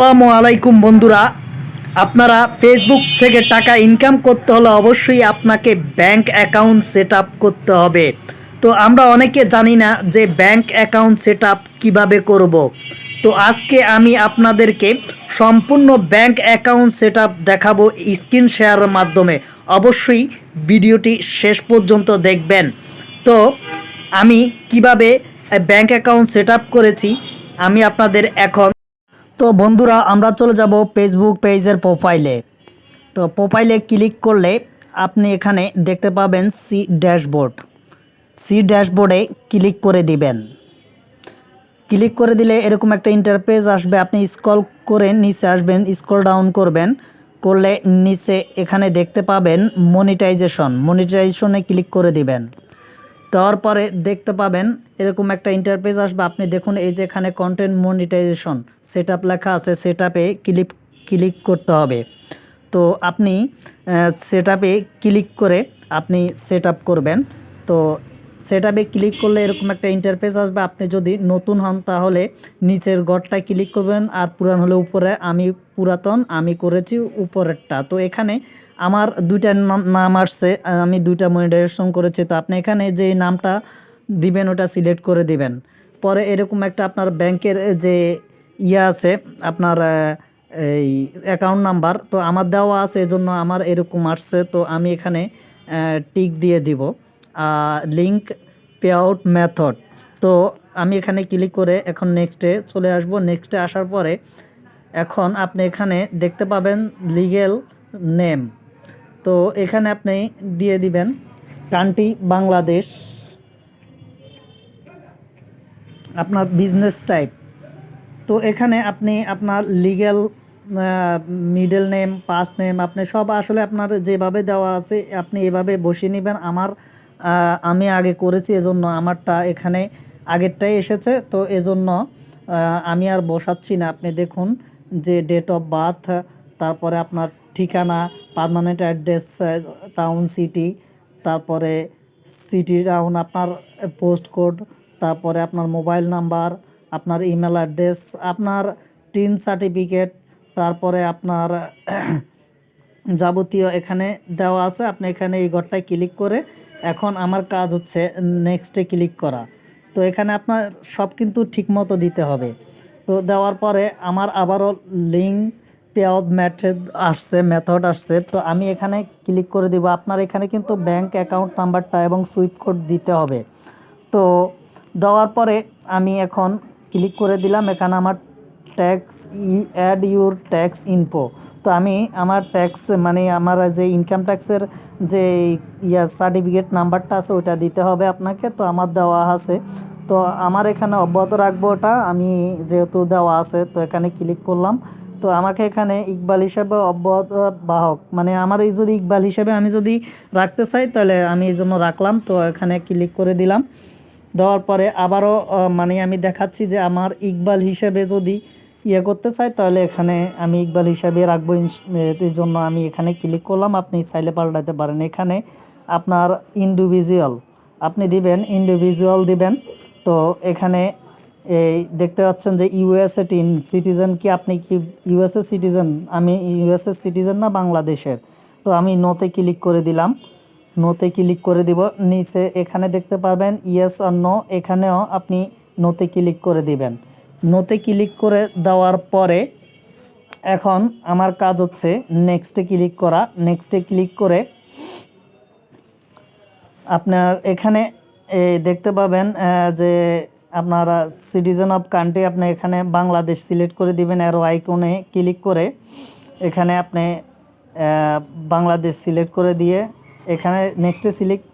আসসালামু আলাইকুম বন্ধুরা। আপনারা ফেসবুক থেকে টাকা ইনকাম করতে হলে অবশ্যই আপনাকে ব্যাংক অ্যাকাউন্ট সেট করতে হবে। তো আমরা অনেকে জানি না যে ব্যাংক অ্যাকাউন্ট সেট আপ কীভাবে করব। তো আজকে আমি আপনাদেরকে সম্পূর্ণ ব্যাংক অ্যাকাউন্ট সেট দেখাবো স্ক্রিন শেয়ারের মাধ্যমে। অবশ্যই ভিডিওটি শেষ পর্যন্ত দেখবেন। তো আমি কীভাবে ব্যাংক অ্যাকাউন্ট সেট করেছি, আমি আপনাদের এখন তো বন্ধুরা, আমরা চলে যাব ফেসবুক পেজের প্রোফাইলে তো প্রোফাইলে ক্লিক করলে আপনি এখানে দেখতে পাবেন সি ড্যাশবোর্ড সি ড্যাশবোর্ডে ক্লিক করে দিবেন। ক্লিক করে দিলে এরকম একটা ইন্টারপেজ আসবে। আপনি স্ক্রল করে নিচে আসবেন স্ক্রল ডাউন করবেন। করলে নিচে এখানে দেখতে পাবেন মনিটাইজেশন মনিটাইজেশনে ক্লিক করে দিবেন। তারপরে দেখতে পাবেন এরকম একটা ইন্টারপেজ আসবে। আপনি দেখুন এই যে এখানে কন্টেন্ট মনিটাইজেশন সেট লেখা আছে সেট আপে ক্লিক ক্লিক করতে হবে। তো আপনি সেট আপে ক্লিক করে আপনি সেট করবেন। তো সেট আপে ক্লিক করলে এরকম একটা ইন্টারফেস আসবে। আপনি যদি নতুন হন, তাহলে নিচের গড়টায় ক্লিক করবেন আর পুরান হলে উপরে, আমি পুরাতন, আমি করেছি উপরেরটা। তো এখানে আমার দুইটা নাম নাম আসছে, আমি দুইটা মনিটাইজেশন করেছি। তো আপনি এখানে যে নামটা দিবেন, ওটা সিলেক্ট করে দিবেন। পরে এরকম একটা আপনার ব্যাংকের যে ইয়ে আছে, আপনার এই অ্যাকাউন্ট নাম্বার তো আমার দেওয়া আছে, এজন্য আমার এরকম আসছে। তো আমি এখানে টিক দিয়ে দিব। লিঙ্ক পে আউট মেথড তো আমি এখানে ক্লিক করে এখন নেক্সটে চলে আসব। নেক্সটে আসার পরে এখন আপনি এখানে দেখতে পাবেন লিগেল নেম তো এখানে আপনি দিয়ে দিবেন কান্ট্রি বাংলাদেশ আপনার বিজনেস টাইপ তো এখানে আপনি আপনার legal middle name past name আপনি সব আসলে আপনার যেভাবে দেওয়া আছে, আপনি এভাবে বসিয়ে নেবেন। আমার আমি আগে করেছি, এজন্য আমারটা এখানে আগেরটাই এসেছে। তো এজন্য আমি আর বসাচ্ছি না। আপনি দেখুন যে ডেট অফ বার্থ তারপরে আপনার ঠিকানা পার্মানেন্ট অ্যাড্রেস টাউন সিটি তারপরে সিটি টাউন আপনার পোস্ট কোড তারপরে আপনার মোবাইল নাম্বার আপনার ইমেল অ্যাড্রেস আপনার টিন সার্টিফিকেট তারপরে আপনার যাবতীয় এখানে দেওয়া আছে। আপনি এখানে এই ঘরটায় ক্লিক করে এখন আমার কাজ হচ্ছে নেক্সটে ক্লিক করা। তো এখানে আপনার সব কিন্তু ঠিকমতো দিতে হবে। তো দেওয়ার পরে আমার আবারও লিঙ্ক পে আউট মেথড আসছে মেথড আসছে। তো আমি এখানে ক্লিক করে দিব। আপনার এখানে কিন্তু ব্যাংক অ্যাকাউন্ট নাম্বারটা এবং সুইপ কোড দিতে হবে। তো দেওয়ার পরে আমি এখন ক্লিক করে দিলাম। এখানে আমার tax add your tax info তো আমি আমার ট্যাক্স মানে আমার যে ইনকাম ট্যাক্সের যে ইয়া সার্টিফিকেট নাম্বারটা আছে ওটা দিতে হবে আপনাকে। তো আমার দেওয়া আছে। তো আমার এখানে অব্যাহত রাখব ওটা। আমি যেহেতু দেওয়া আছে, তো এখানে ক্লিক করলাম। তো আমাকে এখানে ইকবাল হিসাবে অব্যাহত বাহক। মানে আমার এই যদি ইকবাল হিসাবে আমি যদি রাখতে চাই, তাহলে আমি এই জন্য রাখলাম। তো এখানে ক্লিক করে দিলাম। দেওয়ার পরে আবারও মানে আমি দেখাচ্ছি যে আমার ইকবাল হিসেবে যদি ইয়ে করতে চাই, তাহলে এখানে আমি ইকবাল হিসাবে রাখব এর জন্য আমি এখানে ক্লিক করলাম। আপনি চাইলে পাল্টাতে পারেন। এখানে আপনার ইন্ডিভিজুয়াল আপনি দিবেন ইন্ডিভিজুয়াল দিবেন। তো এখানে এই দেখতে পাচ্ছেন যে ইউএসএ টিন সিটিজেন কি? আপনি কি ইউএসএ সিটিজেন আমি ইউএসএ সিটিজেন না, বাংলাদেশের? তো আমি নোতে ক্লিক করে দিলাম। নোতে ক্লিক করে দিব। নিচে এখানে দেখতে পারবেন ইয়েস আর নো এখানেও আপনি নোতে ক্লিক করে দিবেন। নোতে ক্লিক করে দেওয়ার পরে এখন আমার কাজ হচ্ছে নেক্সটে ক্লিক করা। নেক্সটে ক্লিক করে আপনার এখানে দেখতে পাবেন যে আপনারা সিটিজেন অফ কান্ট্রি আপনি এখানে বাংলাদেশ সিলেক্ট করে দিবেন অ্যারো আইকনে ক্লিক করে। এখানে আপনি বাংলাদেশ সিলেক্ট করে দিয়ে এখানে নেক্সটে সিলেক্ট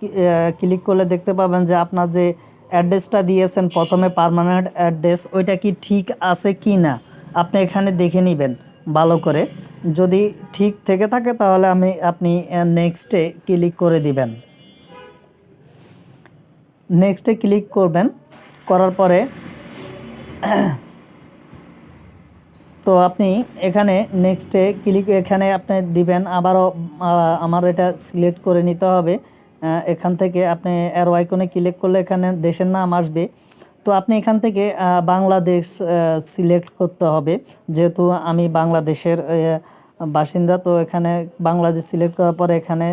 ক্লিক করলে দেখতে পাবেন যে আপনার যে অ্যাড্রেসটা দিয়েছেন প্রথমে পার্মানেন্ট অ্যাড্রেস ওইটা কি ঠিক আছে কি না, আপনি এখানে দেখে নেবেন ভালো করে। যদি ঠিক থেকে থাকে তাহলে আমি, আপনি নেক্সটে ক্লিক করে দিবেন। নেক্সটে ক্লিক করবেন, করার পরে তো আপনি এখানে নেক্সটে ক্লিক এখানে আপনি দিবেন, আবারও আমার এটা সিলেক্ট করে নিতে হবে। এখান থেকে আপনি অ্যারো আইকনে ক্লিক করলে এখানে দেশের নাম আসবে। তো আপনি এখান থেকে বাংলাদেশ সিলেক্ট করতে হবে। যেহেতু আমি বাংলাদেশের বাসিন্দা, তো এখানে বাংলাদেশ সিলেক্ট করার পরে এখানে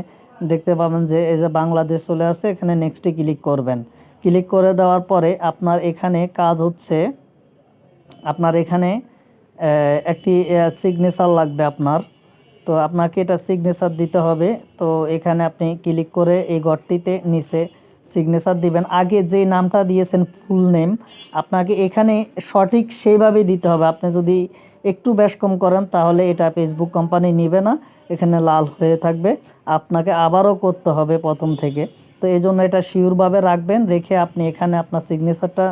দেখতে পাবেন যে, এই যে বাংলাদেশ চলে আসছে, এখানে নেক্সটে ক্লিক করবেন। ক্লিক করে দেওয়ার পরে আপনার এখানে কাজ হচ্ছে, আপনার এখানে একটি সিগনেচার লাগবে আপনার। তো আপনাকে এটা সিগনেচার দিতে হবে। তো এখানে আপনি ক্লিক করে এই ঘরটিতে নিচে সিগনেচার দিবেন। আগে যে নামটা দিয়েছেন ফুল নেম আপনাকে এখানে সঠিক সেইভাবেই দিতে হবে। আপনি যদি একটু বেশ কম করেন, তাহলে এটা ফেসবুক কোম্পানি নেবে না। এখানে লাল হয়ে থাকবে। আপনাকে আবারও করতে হবে প্রথম থেকে। তো এই জন্য এটা শিওরভাবে রাখবেন, রেখে আপনি এখানে আপনার সিগনেচারটা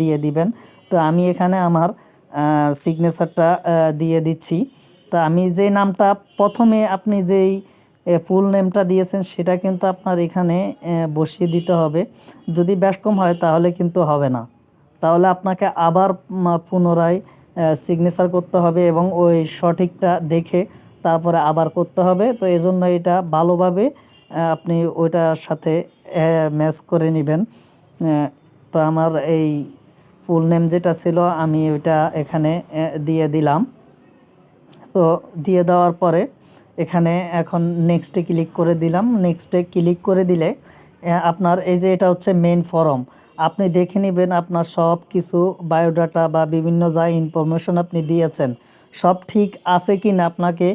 দিয়ে দিবেন। তো আমি এখানে আমার সিগনেচারটা দিয়ে দিচ্ছি। তা আমি যে নামটা প্রথমে আপনি যেই ফুল নেমটা দিয়েছেন সেটা কিন্তু আপনার এখানে বসিয়ে দিতে হবে। যদি ব্যাস কম হয় তাহলে কিন্তু হবে না। তাহলে আপনাকে আবার পুনরায় সিগনেচার করতে হবে এবং ওই সঠিকটা দেখে তারপরে আবার করতে হবে। তো এই জন্য এটা ভালোভাবে আপনি ওইটার সাথে ম্যাচ করে নেবেন। তো আমার এই ফুল নেম যেটা ছিল আমি ওইটা এখানে দিয়ে দিলাম। তো দিয়ে দেওয়ার পরে এখানে এখন নেক্সটে ক্লিক করে দিলাম। নেক্সটে ক্লিক করে দিলে আপনার এই যে এটা হচ্ছে মেন ফর্ম আপনি দেখে নেবেন আপনার সব কিছু বায়োডাটা বা বিভিন্ন যা ইনফরমেশন আপনি দিয়েছেন, সব ঠিক আছে কি না আপনাকে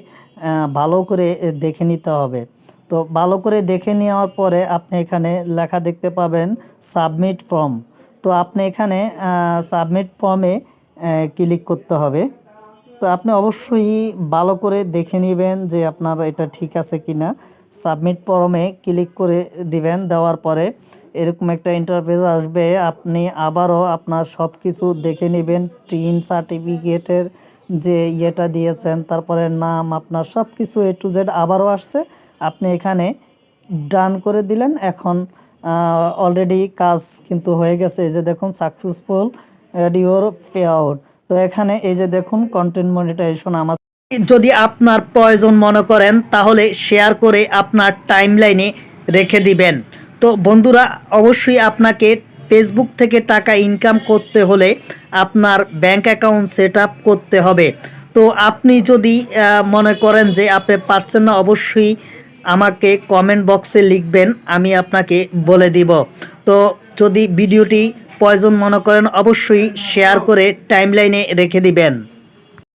ভালো করে দেখে নিতে হবে। তো ভালো করে দেখে নেওয়ার পরে আপনি এখানে লেখা দেখতে পাবেন সাবমিট ফর্ম তো আপনি এখানে সাবমিট ফর্মে ক্লিক করতে হবে। তো আপনি অবশ্যই ভালো করে দেখে নেবেন যে আপনার এটা ঠিক আছে কি না সাবমিট ফর্মে ক্লিক করে দিবেন, দেওয়ার পরে এরকম একটা ইন্টারফেস আসবে। আপনি আবারও আপনার সব কিছু দেখে নেবেন টিন সার্টিফিকেটের যে ইয়েটা দিয়েছেন, তারপরে নাম, আপনার সব কিছু এ টু জেড আবারও আসছে। আপনি এখানে ডান করে দিলেন, এখন অলরেডি কাজ কিন্তু হয়ে গেছে। যে দেখুন সাকসেসফুল রেডিওর পে আউট তো এখানে এই যে দেখুন কন্টেন্ট মনিটাইজেশন আমার যদি আপনার প্রয়োজন মনে করেন, তাহলে শেয়ার করে আপনার টাইমলাইনে রেখে দিবেন। তো বন্ধুরা, অবশ্যই আপনাকে ফেসবুক থেকে টাকা ইনকাম করতে হলে আপনার ব্যাংক অ্যাকাউন্ট সেট করতে হবে। তো আপনি যদি মনে করেন যে আপনি পারছেন না, অবশ্যই আমাকে কমেন্ট বক্সে লিখবেন, আমি আপনাকে বলে দিব। তো যদি ভিডিওটি প্রয়োজন মনে করেন অবশ্যই শেয়ার করে টাইমলাইনে রেখে দিবেন।